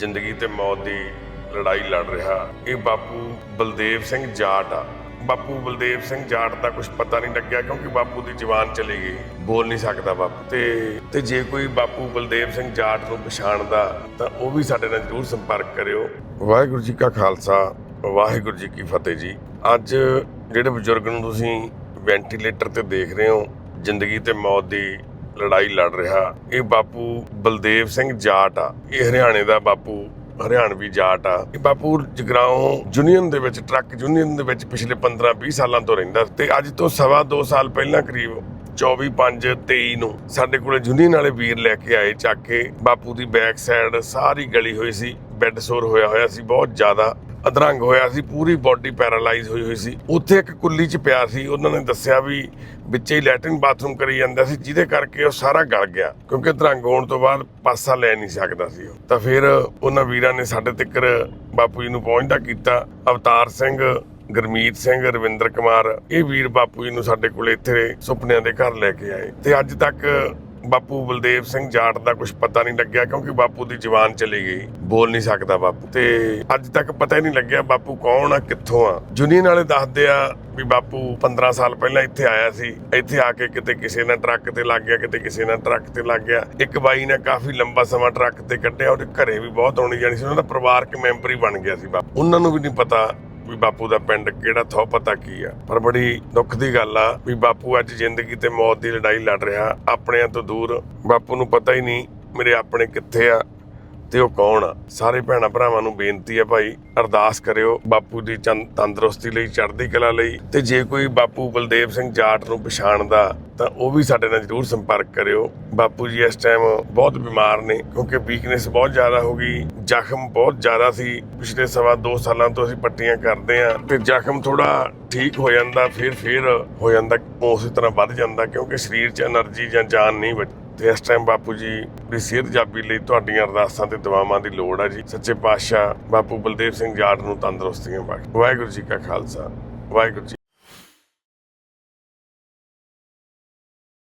ਜ਼ਿੰਦਗੀ ਤੇ ਮੌਤ ਦੀ ਲੜਾਈ ਲੜ ਰਿਹਾ। ਇਹ ਬਾਪੂ ਬਲਦੇਵ ਸਿੰਘ ਜਾਟ ਆ। ਬਾਪੂ ਬਲਦੇਵ ਸਿੰਘ ਜਾਟ ਦਾ ਕੁਝ ਪਤਾ ਨਹੀਂ ਲੱਗਿਆ ਕਿਉਂਕਿ ਬਾਪੂ ਦੀ ਜ਼ੁਬਾਨ ਚਲੀ ਗਈ। ਬੋਲ ਨਹੀਂ ਸਕਦਾ ਬਾਪੂ। ਤੇ ਤੇ ਜੇ ਕੋਈ ਬਾਪੂ ਬਲਦੇਵ ਸਿੰਘ ਜਾਟ ਨੂੰ ਪਛਾਣਦਾ, ਤਾਂ ਉਹ ਵੀ ਸਾਡੇ ਨਾਲ ਜਰੂਰ ਸੰਪਰਕ ਕਰਿਓ। ਵਾਹਿਗੁਰੂ ਜੀ ਕਾ ਖਾਲਸਾ, ਵਾਹਿਗੁਰੂ ਜੀ ਕੀ ਫਤਿਹ ਜੀ। ਅੱਜ ਜਿਹੜੇ ਬਜ਼ੁਰਗ ਨੂੰ ਤੁਸੀਂ ਵੈਂਟੀਲੇਟਰ ਤੇ ਦੇਖ ਰਹੇ ਹੋ, ਜ਼ਿੰਦਗੀ ਤੇ ਮੌਤ ਦੀ ਲੜਾਈ ਲੜ ਰਿਹਾ। ਇਹ ਬਾਪੂ ਬਲਦੇਵ ਸਿੰਘ ਜਾਟ ਆ। ਇਹ ਹਰਿਆਣੇ ਦਾ ਬਾਪੂ, ਹਰਿਆਣਵੀ ਜਾਟ ਆ। ਇਹ ਬਾਪੂ ਜਗਰਾਉਂ ਯੂਨੀਅਨ ਦੇ ਵਿੱਚ, ਟਰੱਕ ਯੂਨੀਅਨ ਦੇ ਵਿੱਚ ਪਿਛਲੇ 15 20 ਸਾਲਾਂ ਤੋਂ ਰਹਿੰਦਾ ਤੇ ਅੱਜ ਤੋਂ ਸਵਾ 2 ਸਾਲ ਪਹਿਲਾਂ ਕਰੀਬ 24 5 23 ਨੂੰ ਸਾਡੇ ਕੋਲੇ ਯੂਨੀਅਨ ਵਾਲੇ ਵੀਰ ਲੈ ਕੇ ਆਏ, ਚੱਕ ਕੇ ਬਾਪੂ ਦੀ ਬੈਕ ਸਾਈਡ ਸਾਰੀ ਗਲੀ ਹੋਈ ਸੀ, ਬੈੱਡ ਸੋਰ ਹੋਇਆ ਹੋਇਆ ਸੀ, ਬਹੁਤ ਜ਼ਿਆਦਾ ਅਧਰੰਗ ਹੋਇਆ ਸੀ, ਪੂਰੀ ਬਾਡੀ ਪੈਰਾਲਾਈਜ਼ ਹੋਈ ਹੋਈ ਸੀ। ਉੱਥੇ ਇੱਕ ਕੁੱਲੀ 'ਚ ਪਿਆ ਸੀ, ਉਹਨਾਂ ਨੇ ਦੱਸਿਆ ਵੀ ਵਿੱਚੇ ਹੀ ਲੈਟਰਿਨ ਬਾਥਰੂਮ ਕਰੀ ਜਾਂਦਾ ਸੀ, ਜਿਹਦੇ ਕਰਕੇ ਉਹ ਸਾਰਾ ਗਲ ਗਿਆ, ਕਿਉਂਕਿ ਅਧਰੰਗ ਹੋਣ ਤੋਂ ਬਾਅਦ ਪਾਸਾ ਲੈ ਨਹੀਂ ਸਕਦਾ ਸੀ ਉਹ। ਤਾਂ ਫਿਰ ਉਹਨਾਂ ਵੀਰਾਂ ਨੇ ਸਾਡੇ ਤੱਕ ਬਾਪੂ ਜੀ ਨੂੰ ਪਹੁੰਚਦਾ ਕੀਤਾ। ਅਵਤਾਰ ਸਿੰਘ, ਗੁਰਮੀਤ ਸਿੰਘ, ਰਵਿੰਦਰ ਕੁਮਾਰ, ਇਹ ਵੀਰ ਬਾਪੂ ਜੀ ਨੂੰ ਸਾਡੇ ਕੋਲ ਇੱਥੇ ਸੁਪਨਿਆਂ ਦੇ ਘਰ ਲੈ ਕੇ ਆਏ। ਤੇ ਅੱਜ ਤੱਕ ਬਾਪੂ ਬਲਦੇਵ ਸਿੰਘ ਜਾਟ ਦਾ ਕੁਝ ਪਤਾ ਨਹੀਂ ਲੱਗਿਆ ਕਿਉਂਕਿ ਬਾਪੂ ਦੀ ਜ਼ੁਬਾਨ ਚਲੀ ਗਈ। ਬੋਲ ਨਹੀਂ ਸਕਦਾ ਬਾਪੂ। ਤੇ ਅੱਜ ਤੱਕ ਪਤਾ ਹੀ ਨਹੀਂ ਲੱਗਿਆ ਬਾਪੂ ਕੌਣ ਆ, ਕਿੱਥੋਂ ਆ। ਜੁਨੀਅਨ ਵਾਲੇ ਦੱਸਦੇ ਆ ਵੀ ਬਾਪੂ 15 ਸਾਲ ਪਹਿਲਾਂ ਇੱਥੇ ਆਇਆ ਸੀ। ਇੱਥੇ ਆ ਕੇ ਕਿਤੇ ਕਿਸੇ ਨਾਲ ਟਰੱਕ ਤੇ ਲੱਗ ਗਿਆ, ਕਿਤੇ ਕਿਸੇ ਨਾਲ ਟਰੱਕ ਤੇ ਲੱਗ ਗਿਆ। ਇੱਕ ਬਾਈ ਨੇ ਕਾਫੀ ਲੰਬਾ ਸਮਾਂ ਟਰੱਕ ਤੇ ਕੱਢਿਆ, ਉਹਦੇ ਘਰੇ ਵੀ ਬਹੁਤ ਆਉਣੀ ਜਾਣੀ ਸੀ। ਉਹਨਾਂ ਦਾ ਪਰਿਵਾਰਕ ਮੈਂਬਰ ਹੀ ਬਣ ਗਿਆ ਸੀ ਬਾਪੂ। ਉਹਨਾਂ ਨੂੰ ਵੀ ਨਹੀਂ ਪਤਾ ਵੀ ਬਾਪੂ ਦਾ ਪਿੰਡ ਕਿਹੜਾ, ਥੋ ਪਤਾ ਕੀ ਆ। ਪਰ ਬੜੀ ਦੁੱਖ ਦੀ ਗੱਲ ਆ ਵੀ ਬਾਪੂ ਅੱਜ ਜ਼ਿੰਦਗੀ ਤੇ ਮੌਤ ਦੀ ਲੜਾਈ ਲੜ ਰਿਹਾ। ਆਪਣਿਆਂ ਤੋਂ ਦੂਰ ਬਾਪੂ ਨੂੰ ਪਤਾ ਹੀ ਨਹੀਂ ਮੇਰੇ ਆਪਣੇ ਕਿੱਥੇ ਆ। ਤੇ ਉਹ ਕੌਣ ਆ? ਸਾਰੇ ਭੈਣਾ ਭਰਾਵਾਂ ਨੂੰ ਬੇਨਤੀ ਹੈ ਭਾਈ, ਅਰਦਾਸ ਕਰਿਓ ਬਾਪੂ ਦੀ ਤੰਦਰੁਸਤੀ ਲਈ, ਚੜ੍ਹਦੀ ਕਲਾ ਲਈ। ਤੇ ਜੇ ਕੋਈ ਬਾਪੂ ਬਲਦੇਵ ਸਿੰਘ ਜਾਟ ਨੂੰ ਪਛਾਣਦਾ, ਤਾਂ ਉਹ ਵੀ ਸਾਡੇ ਨਾਲ ਜ਼ਰੂਰ ਸੰਪਰਕ ਕਰਿਓ। ਬਾਪੂ ਜੀ ਇਸ ਟਾਈਮ ਬਹੁਤ ਬਿਮਾਰ ਨੇ, ਕਿਉਂਕਿ ਵੀਕਨੈਸ ਬਹੁਤ ਜ਼ਿਆਦਾ ਹੋ ਗਈ। ਜ਼ਖਮ ਬਹੁਤ ਜ਼ਿਆਦਾ ਸੀ। ਪਿਛਲੇ ਸਵਾ 2 ਸਾਲਾਂ ਤੋਂ ਅਸੀਂ ਪੱਟੀਆਂ ਕਰਦੇ ਆ ਤੇ ਜ਼ਖਮ ਥੋੜਾ ਠੀਕ ਹੋ ਜਾਂਦਾ ਫਿਰ ਫਿਰ ਹੋ ਜਾਂਦਾ, ਉਸੇ ਤਰ੍ਹਾਂ ਵੱਧ ਜਾਂਦਾ, ਕਿਉਂਕਿ ਸਰੀਰ 'ਚ એનર્ਜੀ ਜਾਂ ਜਾਨ ਨਹੀਂ ਬਚਦੀ ਤੇ ਇਸ ਟਾਈਮ ਬਾਪੂ ਜੀ ਦੀ ਸਿਹਤ ਜਾਬੀ ਲਈ ਤੁਹਾਡੀਆਂ ਅਰਦਾਸਾਂ ਤੇ ਦੁਆਵਾਂ ਦੀ ਲੋੜ ਹੈ ਜੀ। ਸੱਚੇ ਪਾਤਸ਼ਾਹ ਬਾਪੂ ਬਲਦੇਵ ਸਿੰਘ ਜਾਟ ਨੂੰ ਤੰਦਰੁਸਤੀਆਂ ਬਖਸ਼ ਵਾਹਿਗੁਰੂ ਜੀ ਕਾ ਖਾਲਸਾ। ਵਾਹਿਗੁਰੂ ਜੀ